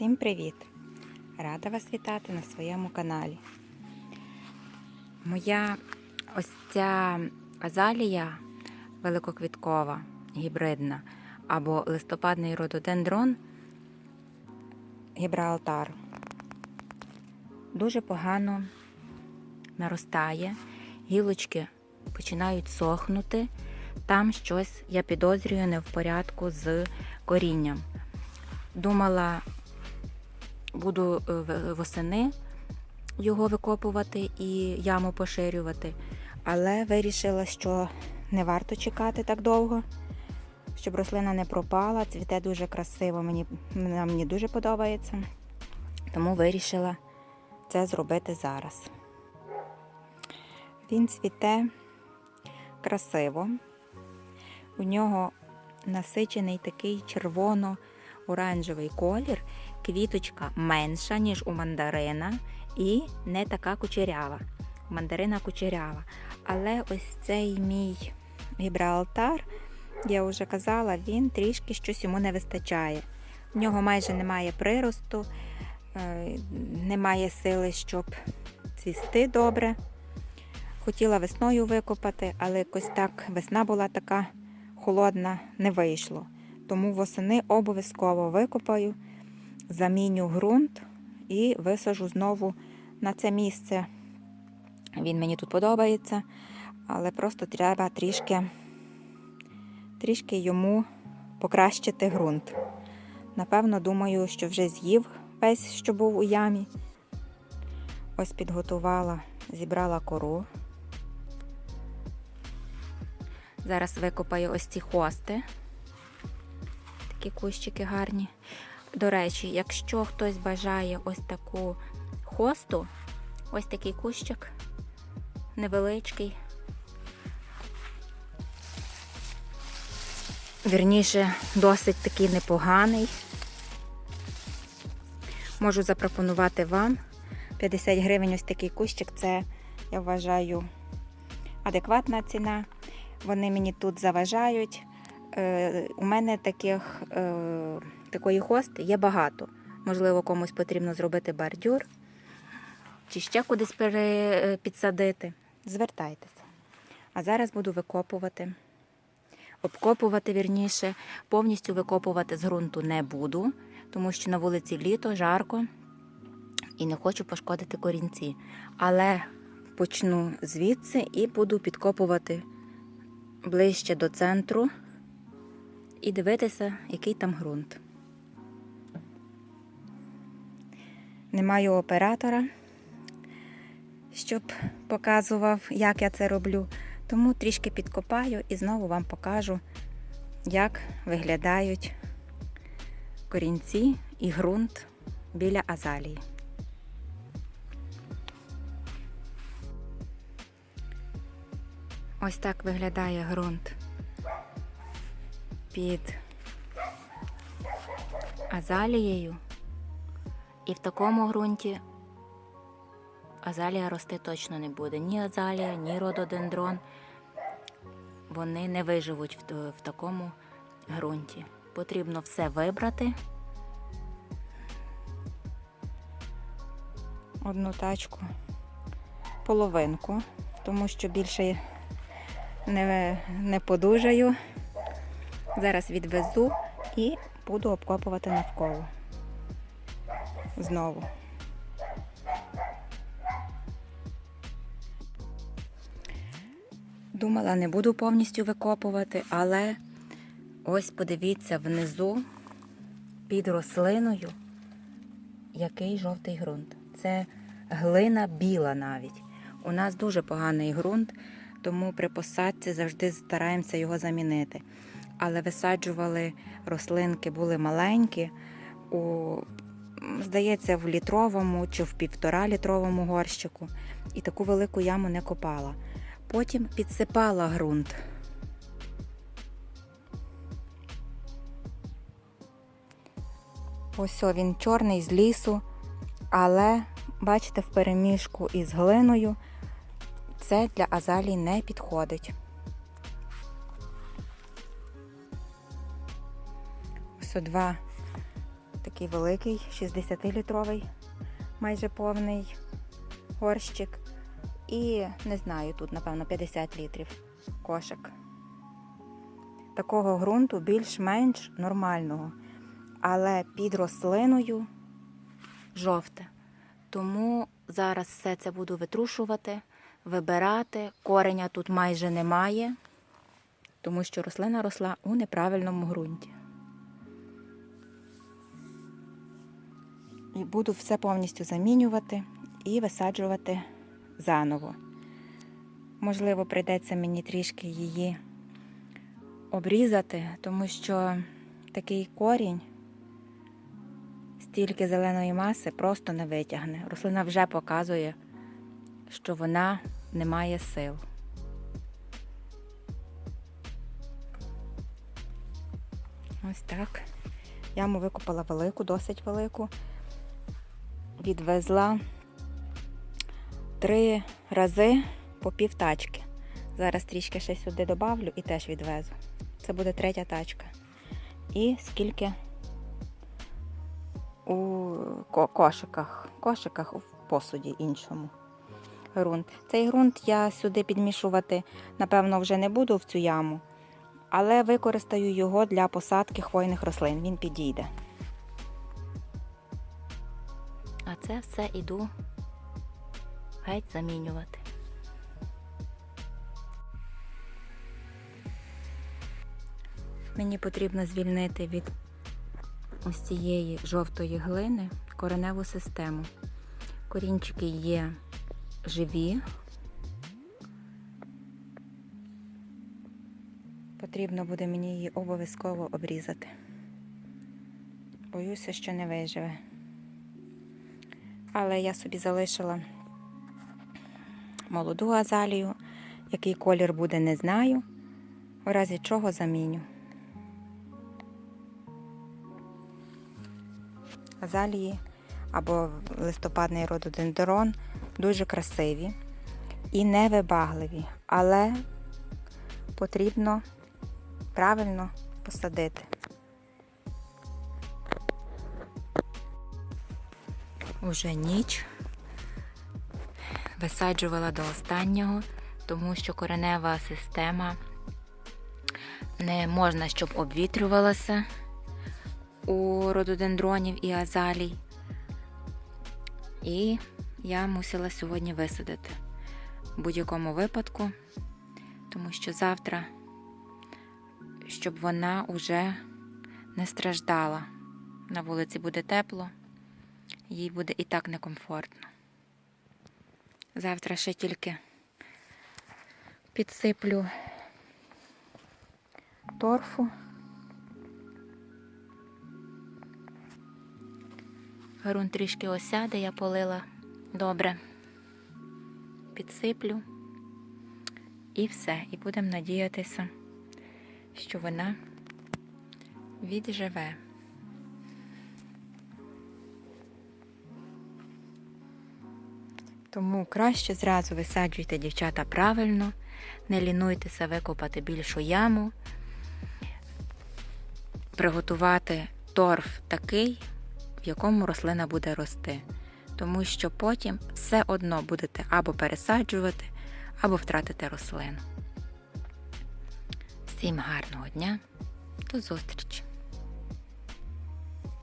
Всім привіт! Рада вас вітати на своєму каналі. Моя ось ця азалія великоквіткова, гібридна або листопадний рододендрон Гібралтар дуже погано наростає, гілочки починають сохнути. Там щось, я підозрюю, не в порядку з корінням. Думала, буду е, восени його викопувати і яму поширювати, але вирішила, що не варто чекати так довго, щоб рослина не пропала. Цвіте дуже красиво, мені, мені дуже подобається. Тому вирішила це зробити зараз. Він цвіте красиво. У нього насичений такий червоно-оранжевий колір, квіточка менша, ніж у мандарина, і не така кучерява. Мандарина кучерява. Але ось цей мій гібралтар, я вже казала, він трішки щось йому не вистачає. В нього майже немає приросту, е, немає сили, щоб цвісти добре. Хотіла весною викопати, але якось так весна була така холодна, не вийшло. Тому восени обов'язково викопаю, заміню ґрунт і висажу знову на це місце. Він мені тут подобається, але просто треба трішки, трішки йому покращити ґрунт. Напевно, думаю, що вже з'їв весь, що був у ямі. Ось підготувала, зібрала кору. Зараз викопаю ось ці хости. Такі кущики гарні. До речі, якщо хтось бажає ось таку хосту, ось такий кущик невеличкий. Вірніше, досить такий непоганий. Можу запропонувати вам 50 гривень ось такий кущик. Це, я вважаю, адекватна ціна. Вони мені тут заважають. Е, у мене таких, е, такої хости є багато. Можливо, комусь потрібно зробити бордюр чи ще кудись е, підсадити. Звертайтеся. А зараз буду викопувати. Обкопувати вірніше, повністю викопувати з ґрунту не буду, тому що на вулиці літо, жарко і не хочу пошкодити корінці. Але почну звідси і буду підкопувати ближче до центру і дивитися, який там ґрунт. Не маю оператора, щоб показував, як я це роблю. Тому трішки підкопаю і знову вам покажу, як виглядають корінці і ґрунт біля азалії. Ось так виглядає ґрунт під азалією. І в такому ґрунті азалія рости точно не буде. Ні азалія, ні рододендрон. Вони не виживуть в, в такому ґрунті. Потрібно все вибрати. Одну тачку, половинку, тому що більше не, не подужаю. Зараз відвезу і буду обкопувати навколо. Знову. Думала, не буду повністю викопувати, але ось подивіться внизу під рослиною, який жовтий ґрунт. Це глина біла навіть. У нас дуже поганий ґрунт, тому при посадці завжди стараємося його замінити. Але висаджували рослинки, були маленькі, у, здається, в літровому чи в півтора літровому горщику. І таку велику яму не копала. Потім підсипала ґрунт. Ось він чорний з лісу, але бачите, в переміжку із глиною це для азалій не підходить. Ось два такий великий, 60-літровий, майже повний горщик. І не знаю, тут, напевно, 50 літрів кошик. Такого ґрунту більш-менш нормального. Але під рослиною жовте. Тому зараз все це буду витрушувати, вибирати. Кореня тут майже немає, тому що рослина росла у неправильному ґрунті. І буду все повністю замінювати і висаджувати заново. Можливо, прийдеться мені трішки її обрізати, тому що такий корінь стільки зеленої маси просто не витягне. Рослина вже показує, що вона не має сил. Ось так. Яму викопала велику, досить велику. Відвезла три рази по пів тачки. Зараз трішки ще сюди добавлю і теж відвезу. Це буде третя тачка. І скільки у кошиках, кошиках в посуді іншому. Грунт. Цей ґрунт я сюди підмішувати, напевно, вже не буду в цю яму, але використаю його для посадки хвойних рослин. Він підійде. Це все іду геть замінювати. Мені потрібно звільнити від ось цієї жовтої глини кореневу систему. Корінчики є живі. Потрібно буде мені її обов'язково обрізати. Боюся, що не виживе. Але я собі залишила молоду азалію. Який колір буде, не знаю. В разі чого заміню. Азалії або листопадний рододендрон дуже красиві і невибагливі, але потрібно правильно посадити. Уже ніч висаджувала до останнього, тому що коренева система не можна, щоб обвітрювалася у рододендронів і азалій. І я мусила сьогодні висадити в будь-якому випадку, тому що завтра, щоб вона уже не страждала. На вулиці буде тепло, їй буде і так некомфортно. Завтра ще тільки підсиплю торфу. Грунт трішки осяде, я полила добре. Підсиплю і все. І будемо надіятися, що вона відживе. Тому краще зразу висаджуйте дівчата правильно, не лінуйтеся викопати більшу яму, приготувати торф такий, в якому рослина буде рости. Тому що потім все одно будете або пересаджувати, або втратите рослину. Всім гарного дня, до зустрічі!